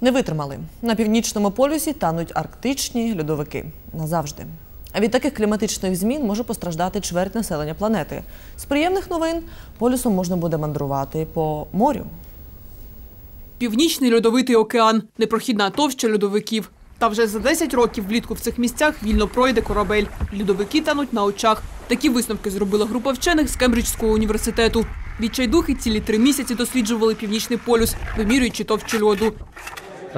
Не витримали. На північному полюсі тануть арктичні льодовики назавжди. А від таких кліматичних змін може постраждати чверть населення планети. З приємних новин полюсом можна буде мандрувати по морю. Північний льодовитий океан, непрохідна товща льодовиків. Та вже за 10 років влітку в цих місцях вільно пройде корабель. Льодовики тануть на очах. Такі висновки зробила група вчених з Кембриджського університету. Відчайдухи цілі три місяці досліджували північний полюс, вимірюючи товщу льоду.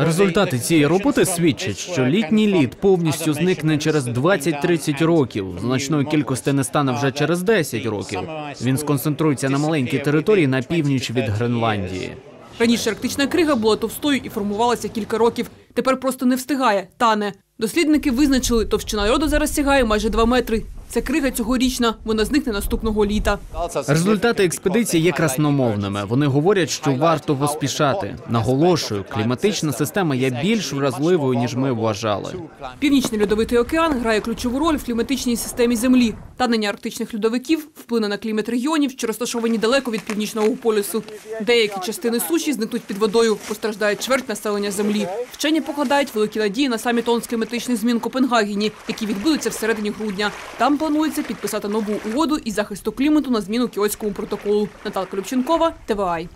Результати цієї роботи свідчать, що літній лід повністю зникне через 20-30 років. Значної кількості не стане вже через 10 років. Він сконцентрується на маленькій території на північ від Гренландії. Раніше арктична крига була товстою і формувалася кілька років. Тепер просто не встигає, тане. Дослідники визначили, товщина льоду зараз сягає майже 2 метри. Це крига цьогорічна, вона зникне наступного літа. Результати експедиції є красномовними. Вони говорять, що варто поспішати. Наголошую, кліматична система є більш вразливою ніж ми вважали. Північний льодовитий океан грає ключову роль в кліматичній системі Землі. Танення арктичних льодовиків вплине на клімат регіонів, що розташовані далеко від північного полюсу. Деякі частини суші зникнуть під водою, постраждає чверть населення Землі. Вчені покладають великі надії на саміт ООН з кліматичних змін Копенгагені, які відбудуться всередині грудня. Там планується підписати нову угоду із захисту клімату на зміну Кіотському протоколу. Наталка Любченкова, ТВАЙ.